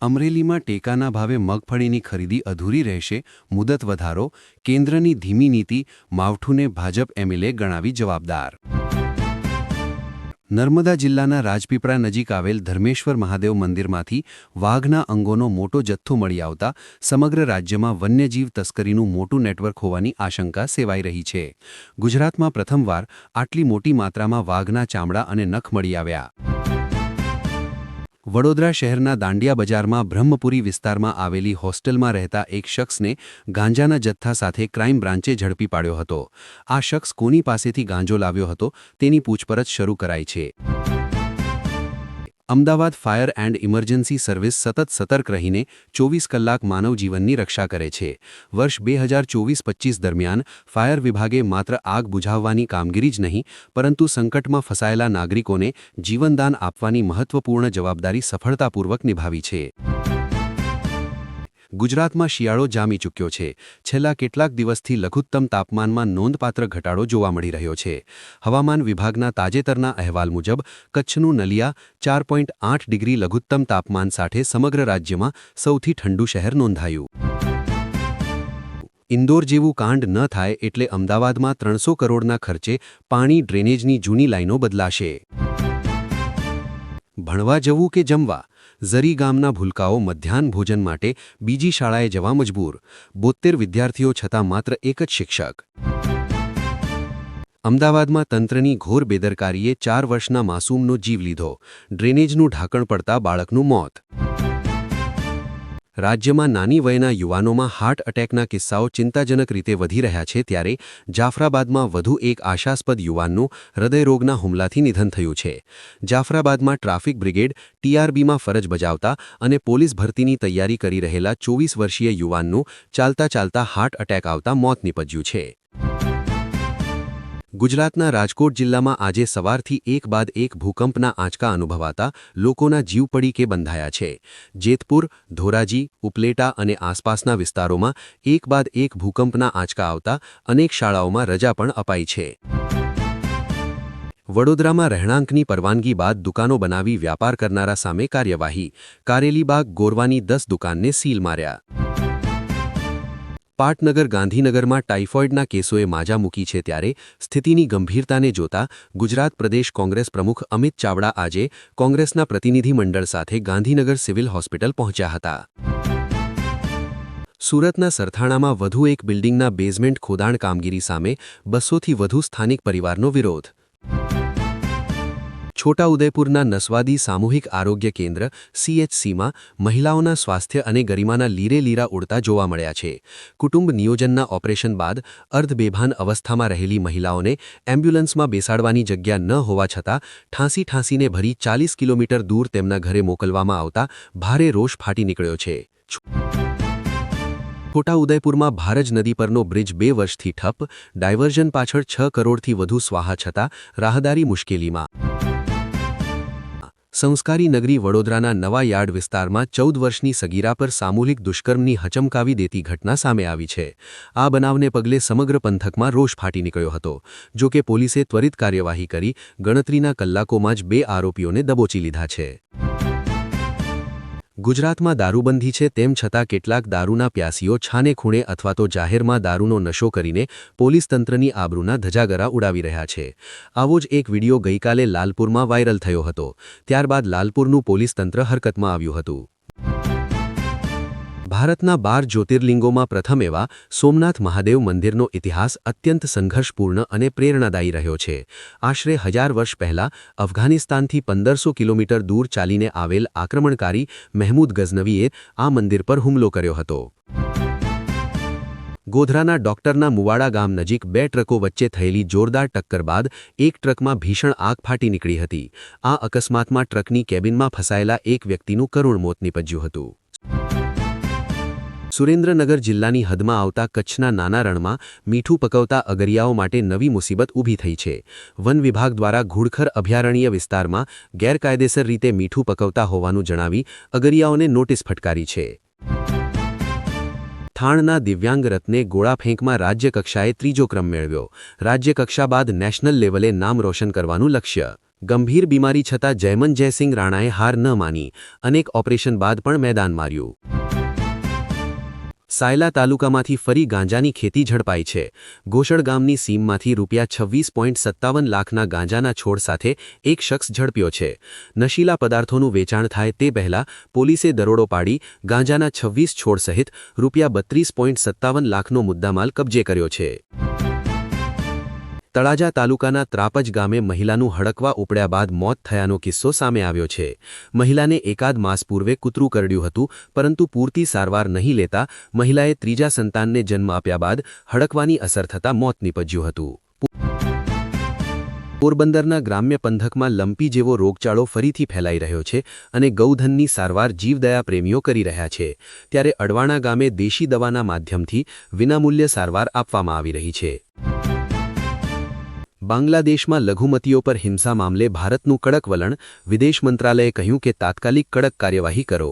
અમરેલીમાં ટેકાના ભાવે મગફળીની ખરીદી અધૂરી રહેશે, મુદત વધારો, કેન્દ્રની ધીમી નીતિ, માવઠુને ભાજપ એમએલએ ગણાવી જવાબદાર. નર્મદા જિલ્લાના રાજપીપળા નજીક આવેલ ધર્મેશ્વર મહાદેવ મંદિરમાંથી વાઘના અંગોનો મોટો જથ્થો મળી આવતા સમગ્ર રાજ્યમાં વન્યજીવ તસ્કરીનું મોટું નેટવર્ક હોવાની આશંકા સેવાઈ રહી છે. ગુજરાતમાં પ્રથમવાર આટલી મોટી માત્રામાં વાઘના ચામડા અને નખ મળી આવ્યા. વડોદરા શહેરના દાંડિયા બજારમાં બ્રહ્મપુરી વિસ્તારમાં આવેલી હોસ્ટેલમાં રહેતા એક શખ્સને ગાંજાના જથ્થા સાથે ક્રાઇમ બ્રાન્ચે ઝડપી પાડ્યો હતો. આ શખ્સ કોની પાસેથી ગાંજો લાવ્યો હતો તેની પૂછપરછ શરૂ કરાઈ છે. Ahmedabad fire and emergency service સતત સતર્ક રહીને ચોવીસ કલાક માનવ જીવનની રક્ષા કરે છે. વર્ષ બે હજાર ચોવીસ પચ્ચીસ દરમિયાન ફાયર વિભાગે માત્ર આગ બુઝાવવાની કામગીરી જ નહીં, પરંતુ સંકટમાં ફસાયેલા નાગરિકોને જીવનદાન આપવાની મહત્વપૂર્ણ જવાબદારી સફળતાપૂર્વક નિભાવી છે. ગુજરાતમાં શિયાળો જામી ચૂક્યો છે. છેલ્લા કેટલાક દિવસથી લઘુત્તમ તાપમાનમાં નોંધપાત્ર ઘટાડો જોવા મળી રહ્યો છે. હવામાન વિભાગના તાજેતરના અહેવાલ મુજબ, કચ્છનું નલિયા ચાર ડિગ્રી લઘુત્તમ તાપમાન સાથે સમગ્ર રાજ્યમાં સૌથી ઠંડુ શહેર નોંધાયું. ઇન્દોર જેવું કાંડ ન થાય એટલે અમદાવાદમાં ત્રણસો કરોડના ખર્ચે પાણી ડ્રેનેજની જૂની લાઇનો બદલાશે. ભણવા જવું કે જમવા? ઝરી ગામના ભૂલકાઓ મધ્યાહન ભોજન માટે બીજી શાળાએ જવા મજબૂર. બોત્તેર વિદ્યાર્થીઓ છતાં માત્ર એક જ શિક્ષક. અમદાવાદમાં તંત્રની ઘોર બેદરકારીએ ચાર વર્ષના માસૂમનો જીવ લીધો. ડ્રેનેજનું ઢાંકણ પડતા બાળકનું મોત. રાજ્યમાં નાની વયના યુવાનોમાં હાર્ટ એટેકના કિસ્સાઓ ચિંતાજનક રીતે વધી રહ્યા છે ત્યારે જાફરાબાદમાં વધુ એક આશાસ્પદ યુવાનનું હૃદયરોગના હુમલાથી નિધન થયું છે. જાફરાબાદમાં ટ્રાફિક બ્રિગેડ ટીઆરબીમાં ફરજ બજાવતા અને પોલીસ ભરતીની તૈયારી કરી રહેલા ચોવીસ વર્ષીય યુવાનનું ચાલતા ચાલતા હાર્ટ એટેક આવતા મોત નીપજ્યું છે. ગુજરાતના રાજકોટ જિલ્લામાં આજે સવારથી એક બાદ એક ભૂકંપના આંચકા અનુભવાતા લોકોના જીવ પડી કે બંધાયા છે. જેતપુર, ધોરાજી, ઉપલેટા અને આસપાસના વિસ્તારોમાં એક બાદ એક ભૂકંપના આંચકા આવતા અનેક શાળાઓમાં રજા પણ અપાઈ છે. વડોદરામાં રહેણાંકની પરવાનગી બાદ દુકાનો બનાવી વ્યાપાર કરનારા સામે કાર્યવાહી. કારેલીબાગ ગોરવાની દસ દુકાનને સીલ માર્યા. પાટનગર ગાંધીનગરમાં ટાઇફોઇડના કેસોએ માજા મૂકી છે ત્યારે સ્થિતિની ગંભીરતાને જોતા ગુજરાત પ્રદેશ કોંગ્રેસ પ્રમુખ અમિત ચાવડા આજે કોંગ્રેસના પ્રતિનિધિમંડળ સાથે ગાંધીનગર સિવિલ હોસ્પિટલ પહોંચ્યા હતા. સુરતના સરથાણામાં વધુ એક બિલ્ડિંગના બેઝમેન્ટ ખોદાણ કામગીરી સામે બસોથી વધુ સ્થાનિક પરિવારનો વિરોધ. છોટાઉદેપુરના નસવાદી સામૂહિક આરોગ્ય કેન્દ્ર સીએચસીમાં મહિલાઓના સ્વાસ્થ્ય અને ગરિમાના લીરે લીરા ઉડતા જોવા મળ્યા છે. કુટુંબ નિયોજનના ઓપરેશન બાદ અર્ધબેભાન અવસ્થામાં રહેલી મહિલાઓને એમ્બ્યુલન્સમાં બેસાડવાની જગ્યા ન હોવા છતાં ઠાંસી ઠાંસીને ભરી ચાલીસ કિલોમીટર દૂર તેમના ઘરે મોકલવામાં આવતા ભારે રોષ ફાટી નીકળ્યો છે. છોટાઉદેપુરમાં ભારજ નદી પરનો બ્રિજ બે વર્ષથી ઠપ, ડાયવર્ઝન પાછળ છ કરોડથી વધુ સ્વાહા છતાં રાહદારી મુશ્કેલીમાં. સંસ્કારી નગરી વડોદરાના નવા યાર્ડ વિસ્તારમાં ચૌદ વર્ષની સગીરા પર સામૂહિક દુષ્કર્મની હચમકાવી દેતી ઘટના સામે આવી છે. આ બનાવને પગલે સમગ્ર પંથકમાં રોષ ફાટી નીકળ્યો હતો. જો કે પોલીસે ત્વરિત કાર્યવાહી કરી ગણતરીના કલાકોમાં જ બે આરોપીઓને દબોચી લીધા છે. ગુજરાતમાં દારૂબંધી છે તેમ છતાં કેટલાક દારૂના પ્યાસીઓ છાને ખૂણે અથવા તો જાહેરમાં દારૂનો નશો કરીને પોલીસ તંત્રની આબરૂના ધજાગરા ઉડાવી રહ્યા છે. આવો જ એક વિડિયો ગઈકાલે લાલપુરમાં વાયરલ થયો હતો. ત્યારબાદ લાલપુરનું પોલીસ તંત્ર હરકતમાં આવ્યું હતું. ભારતના બાર જ્યોતિર્લિંગોમાં પ્રથમ એવા સોમનાથ મહાદેવ મંદિરનો ઇતિહાસ અત્યંત સંઘર્ષપૂર્ણ અને પ્રેરણાદાયી રહ્યો છે. આશરે હજાર વર્ષ પહેલા અફઘાનિસ્તાનથી પંદરસો કિલોમીટર દૂર ચાલીને આવેલ આક્રમણકારી મહેમૂદ ગઝનવીએ આ મંદિર પર હુમલો કર્યો હતો. ગોધરાના ડોક્ટરના મુવાડા ગામ નજીક બે ટ્રકો વચ્ચે થયેલી જોરદાર ટક્કર બાદ એક ટ્રકમાં ભીષણ આગ ફાટી નીકળી હતી. આ અકસ્માતમાં ટ્રકની કેબિનમાં ફસાયેલા એક વ્યક્તિનું કરુણ મોત નીપજ્યું હતું. સુરેન્દ્રનગર જિલ્લાની હદમાં આવતા કચ્છના નાના રણમાં મીઠું પકવતા અગરિયાઓ માટે નવી મુસીબત ઊભી થઈ છે. વન વિભાગ દ્વારા ઘુડખર અભયારણ્ય વિસ્તારમાં ગેરકાયદેસર રીતે મીઠું પકવતા હોવાનું જણાવી અગરિયાઓને નોટિસ ફટકારી છે. થાણના દિવ્યાંગ રત્ને ગોળાફેંકમાં રાજ્યકક્ષાએ ત્રીજો ક્રમ મેળવ્યો. રાજ્યકક્ષા બાદ નેશનલ લેવલે નામ રોશન કરવાનું લક્ષ્ય. ગંભીર બીમારી છતાં જયમન જયસિંહ રાણાએ હાર ન માની. અનેક ઓપરેશન બાદ પણ મેદાન માર્યું. સાયલા તાલુકામાંથી ફરી ગાંજાની ખેતી ઝડપાઈ છે. ગોશળ ગામની સીમમાંથી રૂપિયા છવ્વીસ પોઈન્ટ સત્તાવન લાખના ગાંજાના છોડ સાથે એક શખ્સ ઝડપ્યો છે. નશીલા પદાર્થોનું વેચાણ થાય તે પહેલા પોલીસે દરોડો પાડી ગાંજાના છવ્વીસ છોડ સહિત રૂપિયા બત્રીસ પોઈન્ટ સત્તાવન લાખનો મુદ્દામાલ કબજે કર્યો છે. તળાજા તાલુકાના ત્રાપજ ગામે મહિલાનું હડકવા ઉપડ્યા બાદ મોત થયાનો કિસ્સો સામે આવ્યો છે. મહિલાને એકાદ માસ પૂર્વે કૂતરું કરડ્યું હતું, પરંતુ પૂરતી સારવાર નહીં લેતા મહિલાએ ત્રીજા સંતાનને જન્મ આપ્યા બાદ હડકવાની અસર થતાં મોત નીપજ્યું હતું. પોરબંદરના ગ્રામ્ય પંથકમાં લંપી જેવો રોગચાળો ફરીથી ફેલાઈ રહ્યો છે અને ગૌધનની સારવાર જીવદયા પ્રેમીઓ કરી રહ્યા છે. ત્યારે અડવાણા ગામે દેશી દવાના માધ્યમથી વિનામૂલ્ય સારવાર આપવામાં આવી રહી છે. બાંગ્લાદેશમાં લઘુમતીઓ પર હિંસા મામલે ભારતનું કડક વલણ, વિદેશ મંત્રાલયે કહ્યું કે તાત્કાલિક કડક કાર્યવાહી કરો.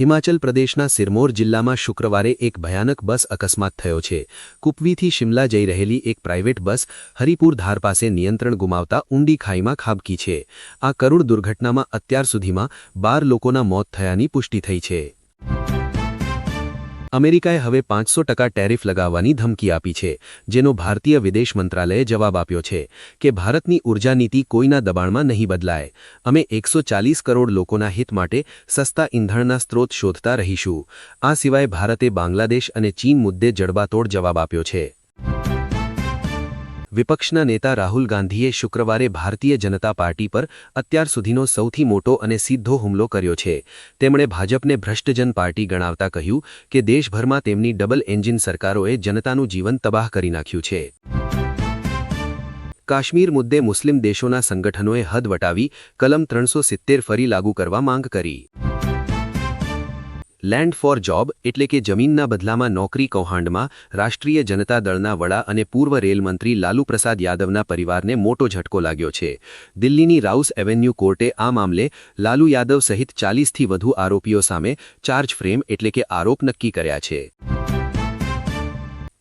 હિમાચલ પ્રદેશના સિરમોર જિલ્લામાં શુક્રવારે એક ભયાનક બસ અકસ્માત થયો છે. કુપવીથી શિમલા જઈ રહેલી એક પ્રાઇવેટ બસ હરિપુર ધાર પાસે નિયંત્રણ ગુમાવતા ઊંડી ખાઈમાં ખાબકી છે. આ કરુણ દુર્ઘટનામાં અત્યાર સુધીમાં બાર લોકોના મોત થયાની પુષ્ટિ થઈ છે. અમેરિકાએ હવે પાંચસો ટકા ટેરિફ લગાવવાની ધમકી આપી છે, જેનો ભારતીય વિદેશ મંત્રાલયે જવાબ આપ્યો છે કે ભારતની ઊર્જા નીતિ કોઈના દબાણમાં નહીં બદલાય. અમે એકસો કરોડ લોકોના હિત માટે સસ્તા ઇંધણના સ્ત્રોત શોધતા રહીશું. આ સિવાય ભારતે બાંગ્લાદેશ અને ચીન મુદ્દે જડબાતોડ જવાબ આપ્યો છે. વિપક્ષના નેતા રાહુલ ગાંધીએ શુક્રવારે ભારતીય જનતા પાર્ટી પર અત્યાર સુધીનો સૌથી મોટો અને સીધો હુમલો કર્યો છે. તેમણે ભાજપને ભ્રષ્ટજન પાર્ટી ગણાવતા કહ્યું કે દેશભરમાં તેમની ડબલ એન્જિન સરકારોએ જનતાનું જીવન તબાહ કરી નાખ્યું છે. કાશ્મીર મુદ્દે મુસ્લિમ દેશોના સંગઠનોએ હદ વટાવી કલમ ત્રણસો સિત્તેર ફરી લાગુ કરવા માંગ કરી. લેન્ડ ફોર જોબ એટલે કે જમીનના બદલામાં નોકરી કૌહાંડમાં રાષ્ટ્રીય જનતા દળના વડા અને પૂર્વ રેલમંત્રી લાલુ પ્રસાદ યાદવના પરિવારને મોટો ઝટકો લાગ્યો છે. દિલ્હીની રાઉસ એવેન્યુ કોર્ટે આ મામલે લાલુ યાદવ સહિત ચાલીસથી વધુ આરોપીઓ સામે ચાર્જ ફ્રેમ એટલે કે આરોપ નક્કી કર્યા છે.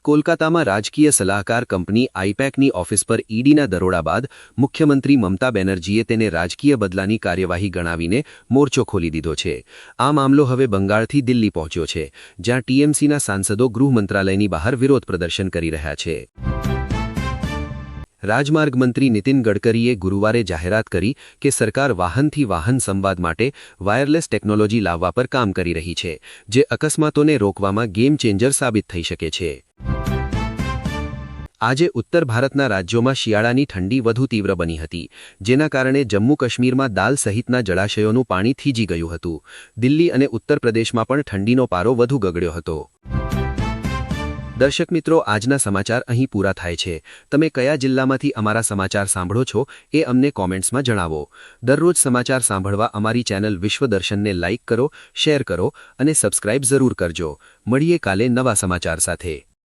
કોલકાતામાં રાજકીય સલાહકાર કંપની આઈપેકની ઓફિસ પર ઈડીના દરોડા બાદ મુખ્યમંત્રી મમતા બેનર્જીએ તેને રાજકીય બદલાની કાર્યવાહી ગણાવીને મોરચો ખોલી દીધો છે. આ મામલો હવે બંગાળથી દિલ્હી પહોંચ્યો છે, જ્યાં ટીએમસીના સાંસદો ગૃહ મંત્રાલયની બહાર વિરોધ પ્રદર્શન કરી રહ્યા છે. રાજમાર્ગ મંત્રી નીતિન ગડકરીએ ગુરુવારે જાહેરાત કરી કે સરકાર વાહનથી વાહન સંવાદ માટે વાયરલેસ ટેકનોલોજી લાવવા પર કામ કરી રહી છે, જે અકસ્માતોને રોકવામાં ગેમ ચેન્જર સાબિત થઈ શકે છે. આજે ઉત્તર ભારતના રાજ્યોમાં શિયાળાની ઠંડી વધુ તીવ્ર બની હતી, જેના કારણે જમ્મુ કાશ્મીરમાં દાલ સહિતના જળાશયોનું પાણી થીજી ગયું હતું. દિલ્હી અને ઉત્તર પ્રદેશમાં પણ ઠંડીનો પારો વધુ ગગડ્યો હતો. દર્શક મિત્રો, આજના સમાચાર અહીં પૂરા થાય છે. તમે કયા જિલ્લામાંથી અમારા સમાચાર સાંભળો છો, એ અમને કોમેન્ટ્સમાં જણાવો. દરરોજ સમાચાર સાંભળવા અમારી ચેનલ વિશ્વદર્શનને લાઇક કરો, શેર કરો અને સબસ્ક્રાઇબ જરૂર કરજો. મળીએ કાલે નવા સમાચાર સાથે.